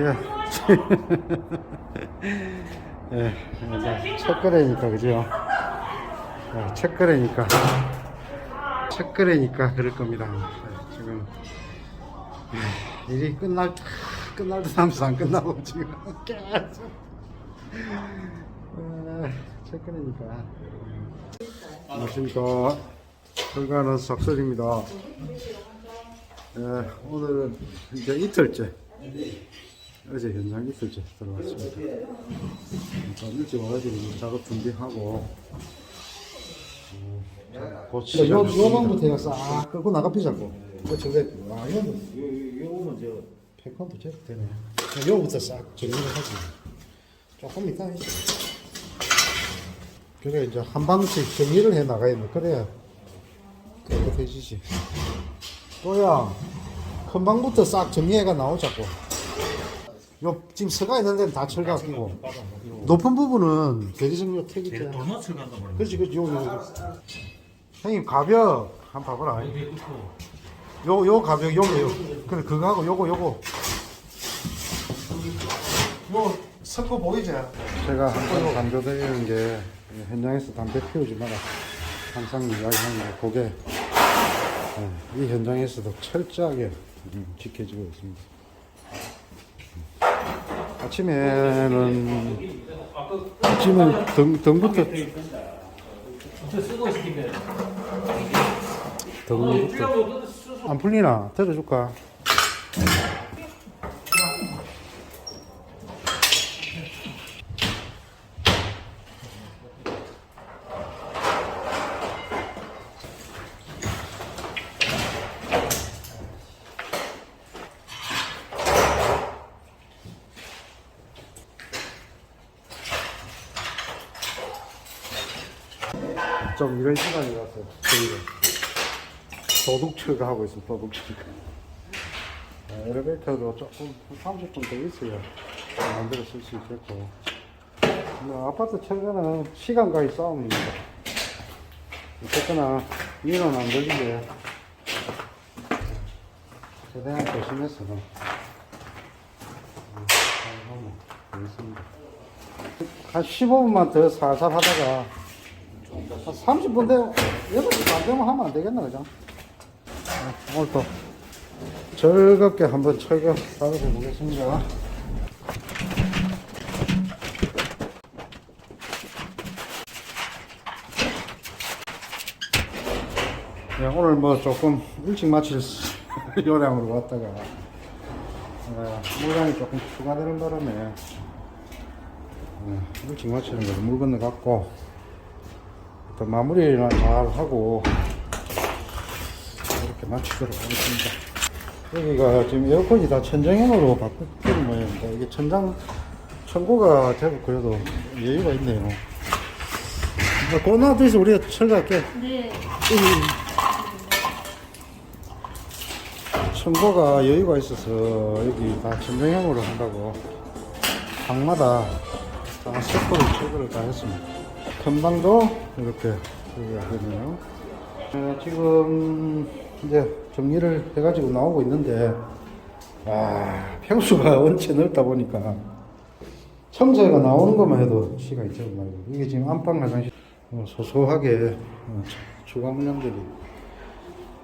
예. 예, 이제 첫 거래니까, 그죠? 예, 첫 거래니까. 첫 거래니까 그럴 겁니다. 예, 지금. 예, 일이 끝날, 때- 끝날 듯 하면서 안 끝나고 지금 계속. 예, 첫 거래니까. 안녕하십니까. 철가는 석설입니다. 예, 오늘은 이제 이틀째. 어제 현장 이틀째 들어왔습니다. 일단 일찍 와가지고 작업 준비하고, 음, 곧 요, 요 시작했습니다. 방부터 해가 싹 끌고 나가피 자고. 그 저게, 와, 요, 요, 요거는 저, 패컨도 제거 되네. 요거부터 싹 정리를 하지. 조금 이따 해. 그게 이제 한 방씩 정리를 해 나가야 돼. 그래야 깨끗해지지. 또야, 큰 방부터 싹 정리해가 나오자고. 요, 지금 서가 있는 데는 다 철가 끼고. 높은 부분은 대리석료 택이 돼. 도넛을 간다 말이야. 그렇지, 그렇지, 요, 요. 형님, 가벽. 한번 봐봐라. 요, 요 가벽, 요거, 요. 그래, 그거 하고, 요거, 요거. 요, 섞어 보이지? 제가 항상 강조드리는 게 현장에서 담배 피우지 마라. 항상 이야기하는 게 그게 예, 이 현장에서도 철저하게 음, 지켜지고 있습니다. 음. 아침에는 아침은 등, 등부터. 등부터 안 풀리나? 들어줄까? 좀 이런 시간이라서 저희가 도둑 철거하고 있습니다. 도둑 철거. 어, 엘리베이터도 조금 30분 더 있어야 만들어 쓸 수 있겠고. 뭐 아파트 철거는 시간과의 싸움입니다. 어쨌거나 민원 안 걸리게 최대한 조심해서 되겠습니다. 한 15분만 더 살살 하다가 한 30분 되 8시 반 되면 하면 안 되겠나, 그죠? 네, 오늘 또 즐겁게 한번 철거 작업해 보겠습니다. 네, 오늘 뭐 조금 일찍 마칠 수- 요량으로 왔다가 어, 물량이 조금 추가되는 바람에 어, 일찍 마치는 거로 물 건너 갔고 또 마무리나 잘 하고 이렇게 마치도록 하겠습니다. 여기가 지금 에어컨이 다 천정형으로 바뀌는 모양입니다. 이게 천장 천고가 제법 그래도 여유가 있네요. 놔둬서 우리가 철거할게. 네. 천고가 여유가 있어서 여기 다 천정형으로 한다고 방마다 다 세포를 철거를 다 했습니다. 큰 방도 이렇게 되네요. 어, 지금 이제 정리를 해가지고 나오고 있는데 아 평수가 원체 넓다 보니까 청소가 나오는 것만 해도 시간이 제법 말고 이게 지금 안방 화장실 어, 소소하게 어, 추가 문양들이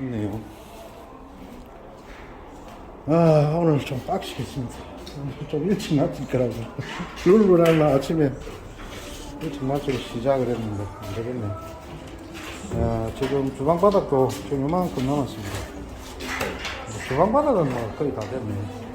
있네요. 아 오늘 좀 빡시겠습니다. 좀 일찍 마칠 거라고 룰루 날라 아침에 마치고 시작을 했는데 안 되겠네. 아, 지금 주방 바닥도 지금 요만큼 남았습니다. 주방 바닥은 뭐 거의 다 됐네.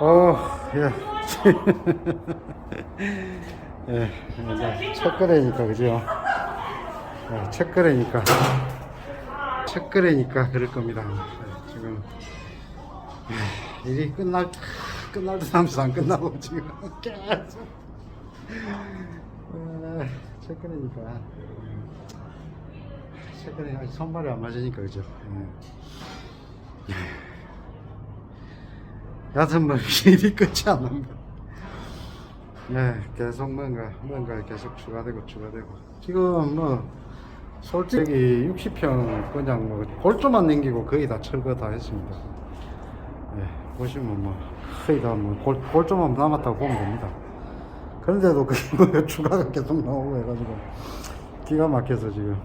어, 예. 예, 이제 첫 거래니까, 그죠? 예, 첫 거래니까. 첫 거래니까 그럴 겁니다. 예, 지금. 예, 일이 끝날, 끝날 듯 하면서 안 끝나고 지금 계속. 예, 첫 거래니까. 첫 거래 아직 손발이 안 맞으니까, 그죠? 예. 여튼 뭐 일이 끝이 안 납니다. 네, 계속 뭔가 뭔가 계속 추가되고 추가되고 지금 뭐 솔직히 60평 그냥 뭐 골조만 남기고 거의 다 철거 다 했습니다. 네, 보시면 뭐 거의 다 뭐 골조만 남았다고 보면 됩니다. 그런데도 그게 뭐 추가가 계속 나오고 해가지고 기가 막혀서 지금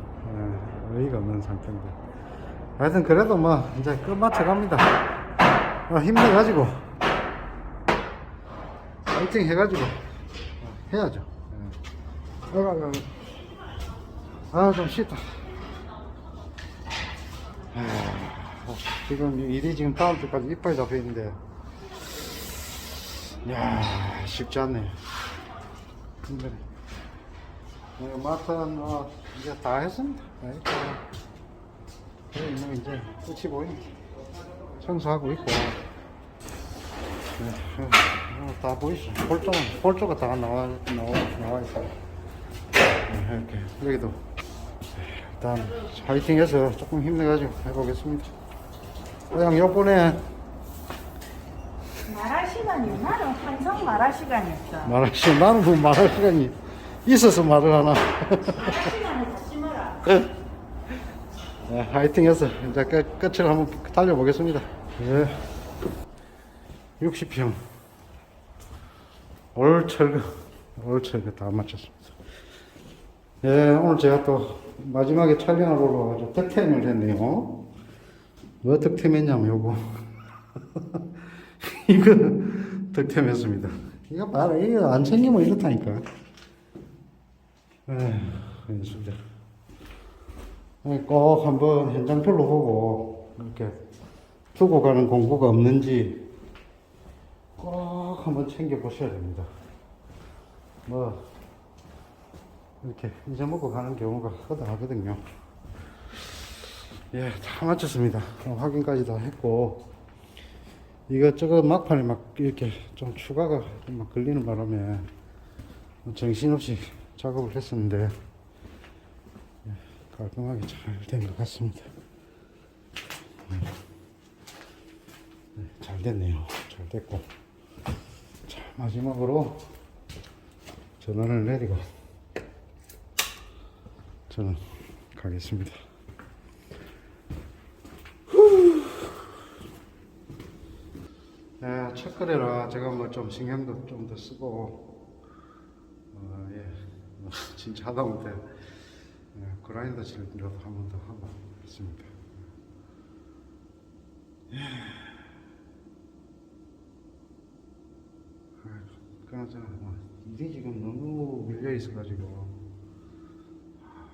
예, 의의가 없는 상태인데 하여튼 그래도 뭐 이제 끝마쳐 갑니다. 어, 힘내가지고 파이팅 해가지고 어, 해야죠. 아이고, 아이고. 아. 아, 지금 일이 지금 다음 주까지 이빨이 잡혀 있는데, 야 쉽지 않네요. 힘드네. 네, 마트는 어, 이제 다 했습니다. 뭐 이제 끝이 보입니다. 청소하고 있고. 네, 어, 다 보이죠? 폴조 폴조가 다 나와 나와 나와 있어요. 네, 이렇게 여기도. 일단 파이팅 해서 조금 힘내가지고 해보겠습니다. 그냥 요번에 말할 시간이 나는 항상 말할 시간이 없어. 말할 시간 나는 뭐 말할 시간이 있어서 말을 하나. 말할 시간을 갖지 마라. 네, 파이팅해서 이제 끝, 끝을 한번 달려보겠습니다. 예. 60평 올 철거 올 철거 다 마쳤습니다. 예, 오늘 제가 또 마지막에 촬영을 보러 아주 득템을 했네요. 뭐 득템했냐면 요거. 이거 득템했습니다. 이거 봐라 이거 안 챙기면 이렇다니까. 에휴 진짜 꼭 한번 현장별로 보고 이렇게 두고 가는 공구가 없는지 꼭 한번 챙겨 보셔야 됩니다. 뭐 이렇게 잊어먹고 가는 경우가 허다하거든요. 예, 다 마쳤습니다. 확인까지 다 했고 이것저것 막판에 막 이렇게 좀 추가가 좀막 걸리는 바람에 정신없이 작업을 했었는데 예, 깔끔하게 잘 된 것 같습니다. 네, 잘 됐네요. 잘 됐고. 자, 마지막으로 전원을 내리고 저는 가겠습니다. 예, 첫 거래라 제가 뭐 좀 신경도 좀 더 쓰고, 어, 예, 뭐 진짜 하다 못해 예, 그라인더 실도 한 번 더 하고 그렇습니다. 그나저나 뭐 일이 지금 너무 밀려 있어가지고 아.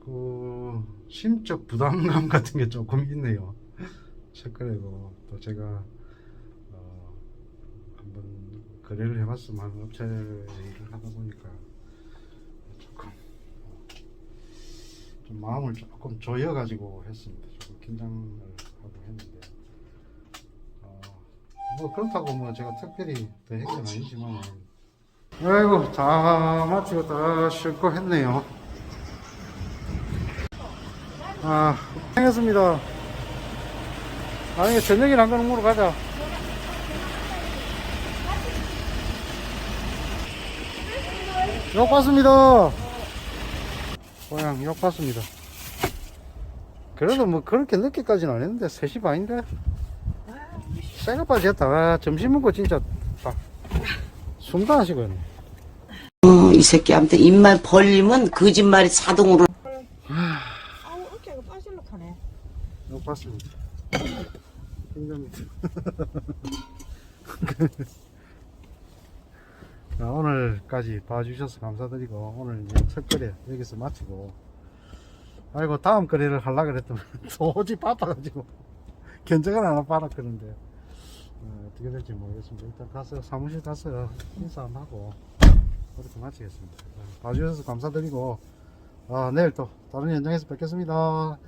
그 심적 부담감 같은 게 조금 있네요. 색깔이고 또 제가 어, 한번 거래를 해봤으면 업체 일을 하다 보니까 조금 좀 마음을 조금 조여가지고 했습니다. 조금 긴장을 하고 했는데 어, 뭐 그렇다고 뭐 제가 특별히 더 했건 아니지만 아이고 다 마치고 다 싣고 했네요. 아 고생했습니다. 아니 저녁이랑 거는 먹으러 가자. 욕 봤습니다. 고향 욕 봤습니다. 그래도 뭐 그렇게 늦게까지는 안 했는데 3시 반인데 새가빠지 했다. 아, 점심 먹고 진짜 딱 숨도 안 쉬고 했네. 어, 이 새끼한테 입만 벌리면 거짓말이 자동으로 아우 어깨가 빠질락하네. 욕 봤습니다. 힘듭니다. 자, 오늘까지 봐주셔서 감사드리고 오늘 이제 첫 거래 여기서 마치고 아이고 다음 거래를 하려고 그랬더니 도저히 바빠가지고 견적은 하나 받았거든데 어, 어떻게 될지 모르겠습니다. 일단 가서 사무실 가서 인사 한번 하고 그렇게 마치겠습니다. 어, 봐주셔서 감사드리고 아, 내일 또 다른 현장에서 뵙겠습니다.